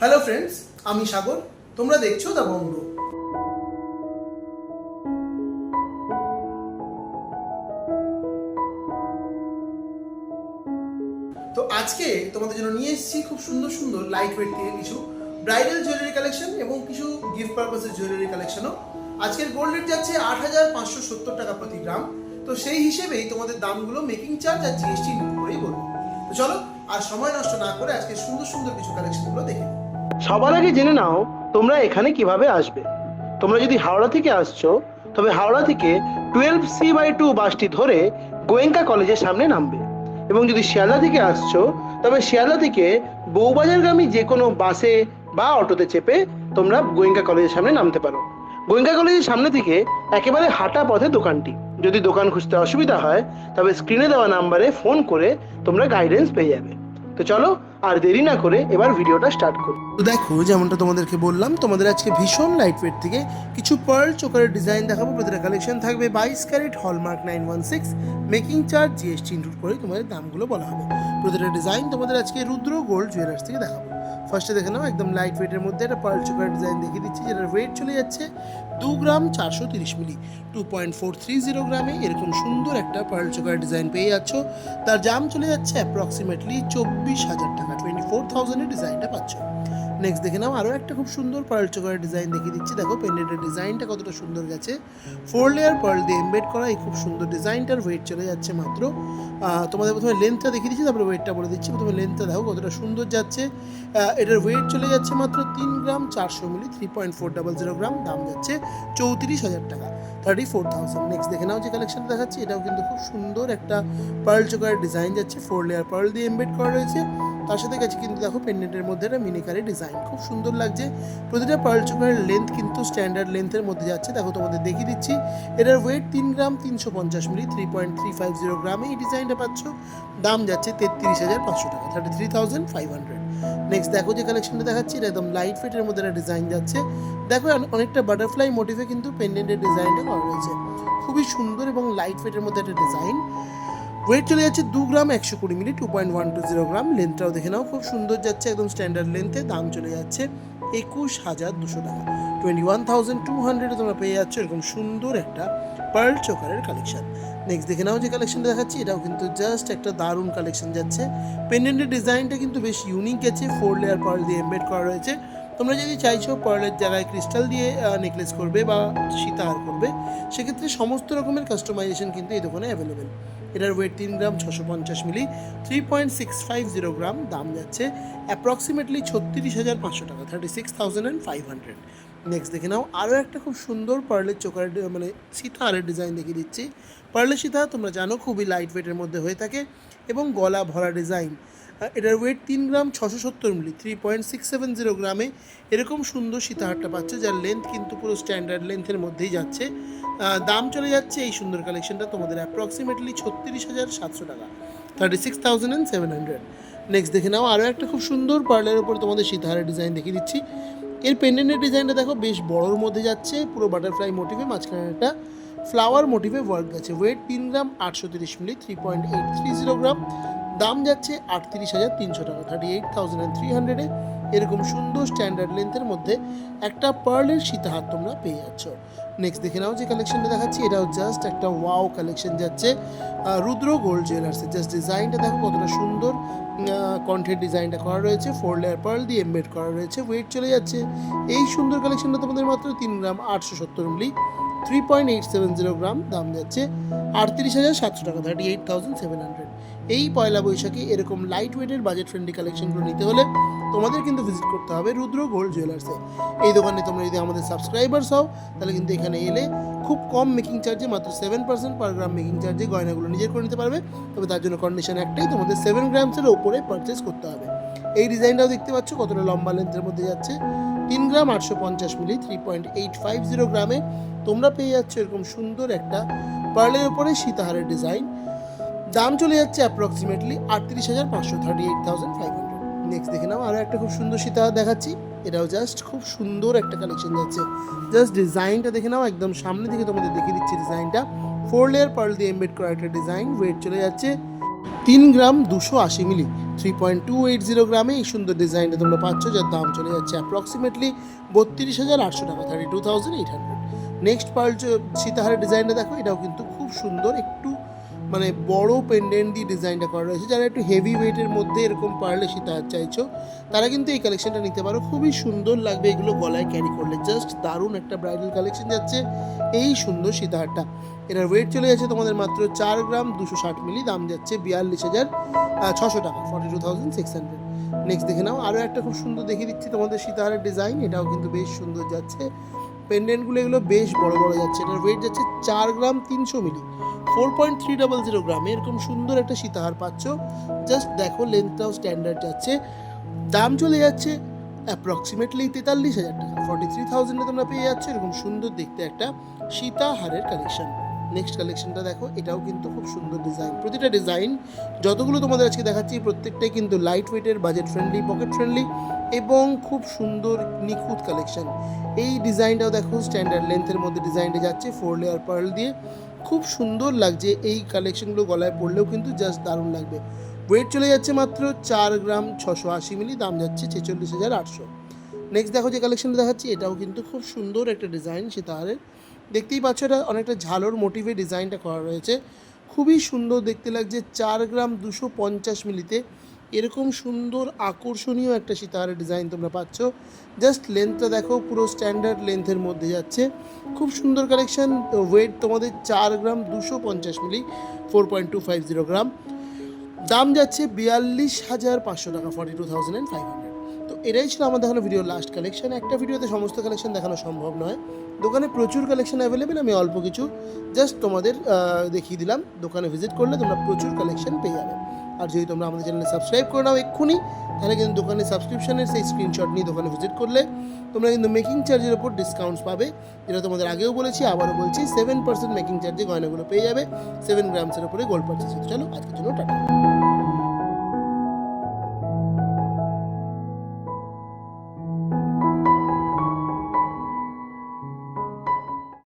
Hello friends আমি সাগর। তোমরা দেখছ দ্য বঙ্গ তো আজকে তোমাদের জন্য নিয়ে এসেছি খুব সুন্দর সুন্দর লাইট ওয়েট থেকে কিছু ব্রাইডাল জুয়েলারি কালেকশন এবং কিছু গিফট পারপাসের জুয়েলারি কালেকশনও আজকের গোল্ড রেট যাচ্ছে আট হাজার পাঁচশো সত্তর টাকা প্রতি গ্রাম তো সেই হিসেবেই তোমাদের দামগুলো মেকিং চার্জ আর জিএসটি করেই বলব। চলো আর সময় নষ্ট না করে আজকে সুন্দর সুন্দর কিছু কালেকশনগুলো দেখে। সবার আগে জেনে নাও তোমরা এখানে কীভাবে আসবে। তোমরা যদি হাওড়া থেকে আসছো, তবে হাওড়া থেকে টুয়েলভ সি বাই টু বাসটি ধরে গোয়েঙ্কা কলেজের সামনে নামবে। এবং যদি শিয়ালদা থেকে আসছো, তবে শিয়ালদা থেকে বউবাজারগামী যে কোনো বাসে বা অটোতে চেপে তোমরা গোয়েঙ্কা কলেজের সামনে নামতে পারো। গোয়েঙ্কা কলেজের সামনে থেকে একেবারে হাঁটা পথে দোকানটি। যদি দোকান খুঁজতে অসুবিধা হয়, তবে স্ক্রিনে দেওয়া নাম্বারে ফোন করে তোমরা গাইডেন্স পেয়ে যাবে। তো চলো, আর দেরি না করে এবার ভিডিওটা স্টার্ট করি। তো দেখো, যেমনটা তোমাদেরকে বললাম, তোমাদের আজকে ভীষণ লাইট ওয়েট থেকে কিছু পার্ল চোকারের ডিজাইন দেখাবো। প্রতিটা কালেকশন থাকবে বাইশ carat hallmark nine one six making charge GST include করে তোমাদের দামগুলো বলা হবে। প্রতিটা ডিজাইন তোমাদের আজকে রুদ্র গোল্ড জুয়েলার্স থেকে দেখাবো। ফার্স্টে দেখে নাও, একদম লাইট ওয়েটের মধ্যে একটা পার্ল চোকার ডিজাইন দেখিয়ে দিচ্ছি, যেটার ওয়েট চলে যাচ্ছে দু গ্রাম চারশো তিরিশ milli two point four three zero গ্রামে এরকম সুন্দর একটা পার্ল চোকার ডিজাইন পেয়ে যাচ্ছ। তার জাম চলে যাচ্ছে অ্যাপ্রক্সিমেটলি চব্বিশ হাজার টাকা টোয়েন্টি ফোর থাউজেন্ডের ডিজাইনটা পাচ্ছ। নেক্সট দেখে নাও আরও একটা খুব সুন্দর পার্ল চোকারের ডিজাইন দেখিয়ে দিচ্ছি। দেখো পেন্ডেন্টের ডিজাইনটা কতটা সুন্দর গেছে। ফোর লেয়ার পার্ল দিয়ে এমবেড করা এই খুব সুন্দর ডিজাইনটার ওয়েট চলে যাচ্ছে মাত্র। তোমাদের প্রথমে লেন্থটা দেখিয়ে দিচ্ছি, তারপরে ওয়েটটা বলে দিচ্ছি। প্রথমে লেন্থটা দেখো কতটা সুন্দর যাচ্ছে। এটার ওয়েট চলে যাচ্ছে মাত্র তিন গ্রাম চারশো milli three point four double zero gram. দাম যাচ্ছে চৌত্রিশ হাজার টাকা। থার্টি ফোর থাউজেন্ড নেক্সট দেখে নাও যে কালেকশনটা দেখাচ্ছি, এটাও কিন্তু খুব সুন্দর একটা পার্ল চোকার ডিজাইন যাচ্ছে ফোর লেয়ার পার্ল দিয়ে এমবেড করা রয়েছে। তার সাথে গেছে কিন্তু দেখো পেন্ডেন্টের মধ্যে একটা মিনিকারি ডিজাইন খুব সুন্দর লাগছে। প্রতিটা পার্ল চোকারের লেন্থ কিন্তু স্ট্যান্ডার্ড লেন্থের মধ্যে যাচ্ছে। দেখো তোমাদের দেখিয়ে দিচ্ছি। এটার ওয়েট তিন গ্রাম, তিনশো পঞ্চাশ milli three point three five zero গ্রামে। এই ডিজাইনটা পাচ্ছ। দাম যাচ্ছে তেত্রিশ হাজার পাঁচশো টাকা thirty three thousand five hundred next দেখো যে কালেকশনটা দেখাচ্ছি, এটা একদম লাইট ফিটের মধ্যে একটা ডিজাইন যাচ্ছে। দেখো অনেকটা বাটারফ্লাই মোটিভে কিন্তু পেন্ডেন্টের ডিজাইনটা করা রয়েছে। খুবই সুন্দর এবং লাইট ফিটের মধ্যে একটা ডিজাইন ওয়েট চলে যাচ্ছে দু গ্রাম একশো কুড়ি minute two point one two zero gram. লেন্থটাও দেখে নাও, খুব সুন্দর যাচ্ছে, একদম স্ট্যান্ডার্ড লেন্থে দাম চলে যাচ্ছে। একুশ হাজার দুশো টাকা। টোয়েন্টি ওয়ান থাউজেন্ড টু হান্ড্রেডে তোমরা পেয়ে যাচ্ছ এরকম সুন্দর একটা পার্ল চোকারের কালেকশন নেক্সট দেখে নাও যে কালেকশনটা দেখাচ্ছি, এটাও কিন্তু জাস্ট একটা দারুণ কালেকশন যাচ্ছে। পেন্ডেন্টের ডিজাইনটা কিন্তু বেশ ইউনিক আছে ফোর লেয়ার পার্ল দিয়ে এমবেড করা রয়েছে। তোমরা যদি চাইছো পার্লের জায়গায় ক্রিস্টাল দিয়ে নেকলেস করবে বা সীতাহার করবে, সেক্ষেত্রে সমস্ত রকমের কাস্টমাইজেশন কিন্তু এই দোকানে অ্যাভেলেবেল এটার ওয়েট তিন গ্রাম ছশো পঞ্চাশ milli three point six five zero gram দাম যাচ্ছে অ্যাপ্রক্সিমেটলি ছত্রিশ হাজার পাঁচশো টাকা thirty six thousand and five hundred next দেখে নাও আরও একটা খুব সুন্দর পার্লের চোকার মানে সীতাহারের ডিজাইন দেখিয়ে দিচ্ছি। পার্লের সীতাহার তোমরা জানো খুবই লাইট ওয়েটের মধ্যে হয়ে থাকে এবং গলা ভরা ডিজাইন এটার ওয়েট তিন গ্রাম ছশো সত্তর milli three point six seven zero গ্রামে এরকম সুন্দর সীতাহারটা পাচ্ছে, যার লেন্থ কিন্তু পুরো স্ট্যান্ডার্ড লেন্থের মধ্যেই যাচ্ছে। দাম চলে যাচ্ছে এই সুন্দর কালেকশনটা তোমাদের অ্যাপ্রক্সিমেটলি ছত্রিশ হাজার সাতশো টাকা thirty six thousand and seven hundred next দেখে নাও, আরও একটা খুব সুন্দর পার্লের উপর তোমাদের সীতাহারের ডিজাইন দেখিয়ে দিচ্ছি। এর পেন্ডেন্টের ডিজাইনটা দেখো, বেশ বড়োর মধ্যে যাচ্ছে, পুরো বাটারফ্লাই মোটিভে মাঝখানে একটা ফ্লাওয়ার মোটিভে ওয়ার্ক গেছে ওয়েট তিন গ্রাম আটশো তিরিশ milli three point eight three zero gram. দাম যাচ্ছে আটত্রিশ হাজার তিনশো টাকা thirty eight thousand and three হান্ড্রেডে এরকম সুন্দর স্ট্যান্ডার্ড লেন্থের মধ্যে একটা পার্লের সীতাহার তোমরা পেয়ে যাচ্ছ। নেক্সট দেখে নাও যে কালেকশনটা দেখাচ্ছি। এটাও জাস্ট একটা ওয়াও কালেকশন যাচ্ছে। রুদ্র গোল্ড জুয়েলার্সের জাস্ট ডিজাইনটা দেখো কতটা সুন্দর। কণ্ঠের ডিজাইনটা করা রয়েছে। ফোর লেয়ার পার্ল দিয়ে এমবেড করা রয়েছে। ওয়েট চলে যাচ্ছে। এই সুন্দর কালেকশনটা তোমাদের মাত্র তিন গ্রাম আটশো সত্তর milli three point eight seven zero gram দাম যাচ্ছে আটত্রিশ হাজার সাতশো টাকা thirty eight thousand seven hundred এই পয়লা বৈশাখে এরকম লাইট ওয়েটের বাজেট ফ্রেন্ডলি কালেকশনগুলো নিতে হলে তোমাদের কিন্তু ভিজিট করতে হবে রুদ্র গোল্ড জুয়েলার্সে এই দোকানে তোমরা যদি আমাদের সাবস্ক্রাইবার্স হও, তাহলে কিন্তু এখানে এলে খুব কম মেকিং চার্জে মাত্র seven percent per gram making চার্জে গয়নাগুলো নিজের করে নিতে পারবে তবে তার জন্য কন্ডিশন একটাই, তোমাদের সেভেন গ্রামসের ওপরে পারচেস করতে হবে। এই ডিজাইনটাও দেখতে পাচ্ছ কতটা লম্বা লেন্থের মধ্যে যাচ্ছে। তিন গ্রাম আটশো পঞ্চাশ milli three point eight five zero গ্রামে তোমরা পেয়ে যাচ্ছ এরকম সুন্দর একটা পার্লের ওপরে সীতাহারের ডিজাইন। দাম চলে যাচ্ছে অ্যাপ্রক্সিমেটলি আটত্রিশ হাজার পাঁচশো thirty eight thousand five hundred next দেখে নাও আরও একটা খুব সুন্দর সীতাহার দেখাচ্ছি। এটাও জাস্ট খুব সুন্দর একটা কালেকশন যাচ্ছে। জাস্ট ডিজাইনটা দেখে নাও, একদম সামনে থেকে তোমাদের দেখিয়ে দিচ্ছি ডিজাইনটা ফোর লেয়ার পার্ল দিয়ে এমবেড করা একটা ডিজাইন ওয়েট চলে যাচ্ছে তিন গ্রাম দুশো আশি milli three point two eight zero গ্রামে এই সুন্দর ডিজাইনটা তোমরা পাচ্ছ, যার দাম চলে যাচ্ছে অ্যাপ্রক্সিমেটলি বত্রিশ হাজার আটশো টাকা thirty two thousand eight hundred next pearl সীতাহারের ডিজাইনটা দেখো, এটাও কিন্তু খুব সুন্দর, একটু মানে বড় পেন্ডেন্ট দিয়ে ডিজাইনটা করা রয়েছে। যারা একটু হেভি ওয়েটের মধ্যে এরকম পারলে সীতাহার চাইছো, তারা কিন্তু এই কালেকশনটা নিতে পারো। খুবই সুন্দর লাগবে এগুলো গলায় ক্যারি করলে। জাস্ট দারুণ একটা ব্রাইডাল কালেকশন যাচ্ছে এই সুন্দর সীতাহারটা। এটার ওয়েট চলে যাচ্ছে তোমাদের মাত্র চার গ্রাম দুশো ষাট মিলি দাম যাচ্ছে বিয়াল্লিশ হাজার ছশো টাকা forty two thousand six hundred next দেখে নাও আরও একটা খুব সুন্দর দেখিয়ে দিচ্ছি তোমাদের সীতাহারের ডিজাইন এটাও কিন্তু বেশ সুন্দর যাচ্ছে। পেন্ডেন্টগুলো এগুলো বেশ বড় বড় যাচ্ছে। এটার ওয়েট যাচ্ছে চার গ্রাম তিনশো milli four point three double zero গ্রামে এরকম সুন্দর একটা সীতাহার পাচ্ছ। জাস্ট দেখো লেন্থটাও স্ট্যান্ডার্ড যাচ্ছে দাম চলে যাচ্ছে অ্যাপ্রক্সিমেটলি তেতাল্লিশ হাজার টাকা। ফর্টি থ্রি থাউজেন্ডে তোমরা পেয়ে যাচ্ছ এরকম সুন্দর দেখতে একটা সীতাহারের কালেকশন নেক্সট কালেকশনটা দেখো, এটাও কিন্তু খুব সুন্দর ডিজাইন প্রতিটা ডিজাইন যতগুলো তোমাদের আজকে দেখাচ্ছি, প্রত্যেকটাই কিন্তু লাইট ওয়েটের বাজেট ফ্রেন্ডলি পকেট ফ্রেন্ডলি এবং খুব সুন্দর, নিখুঁত কালেকশন এই ডিজাইনটাও দেখো স্ট্যান্ডার্ড লেন্থের মধ্যে ডিজাইনটা যাচ্ছে ফোর লেয়ার পার্ল দিয়ে। খুব সুন্দর লাগছে। এই কালেকশনগুলো গলায় পড়লেও কিন্তু জাস্ট দারুণ লাগবে। ওয়েট চলে যাচ্ছে মাত্র চার গ্রাম ছশো আশি মিলি, দাম যাচ্ছে ছেচল্লিশ হাজার আটশো। নেক্সট দেখো যে কালেকশনটা দেখাচ্ছি, এটাও কিন্তু খুব সুন্দর একটা ডিজাইন সে সীতাহারের দেখতেই পাচ্ছ এটা অনেকটা ঝালোর মোটিভে ডিজাইনটা করা রয়েছে। খুবই সুন্দর দেখতে লাগছে, চার গ্রাম দুশো পঞ্চাশ মিলিতে। এরকম সুন্দর, আকর্ষণীয় একটা সীতাহারের ডিজাইন তোমরা পাচ্ছ। জাস্ট লেন্থটা দেখো, পুরো স্ট্যান্ডার্ড লেন্থের মধ্যে যাচ্ছে। খুব সুন্দর কালেকশন ওয়েট তোমাদের চার গ্রাম দুশো পঞ্চাশ milli four point two five zero gram. দাম যাচ্ছে বিয়াল্লিশ হাজার পাঁচশো টাকা forty two thousand and five hundred তো এটাই ছিল আমার দেখানো ভিডিও লাস্ট কালেকশন একটা ভিডিওতে সমস্ত কালেকশন দেখানো সম্ভব নয়। দোকানে প্রচুর কালেকশন অ্যাভেলেবেল আমি অল্প কিছু জাস্ট তোমাদের দেখিয়ে দিলাম। দোকানে ভিজিট করলে তোমরা প্রচুর কালেকশন পেয়ে যাবে। আর যদি তোমরা আমাদের চ্যানেলে সাবস্ক্রাইব করে নাও এক্ষুনি, তাহলে কিন্তু দোকানে সাবস্ক্রিপশনের সেই স্ক্রিনশট নিয়ে দোকানে ভিজিট করলে তোমরা কিন্তু মেকিং চার্জের ওপর ডিসকাউন্টস পাবে। যেটা তোমাদের আগেও বলেছি, আবারও বলছি সেভেন পার্সেন্ট মেকিং চার্জে গয়নাগুলো পেয়ে যাবে সেভেন গ্রামসের ওপরে গোল্ড পার্চেস চলো, আজকের জন্য টাটা।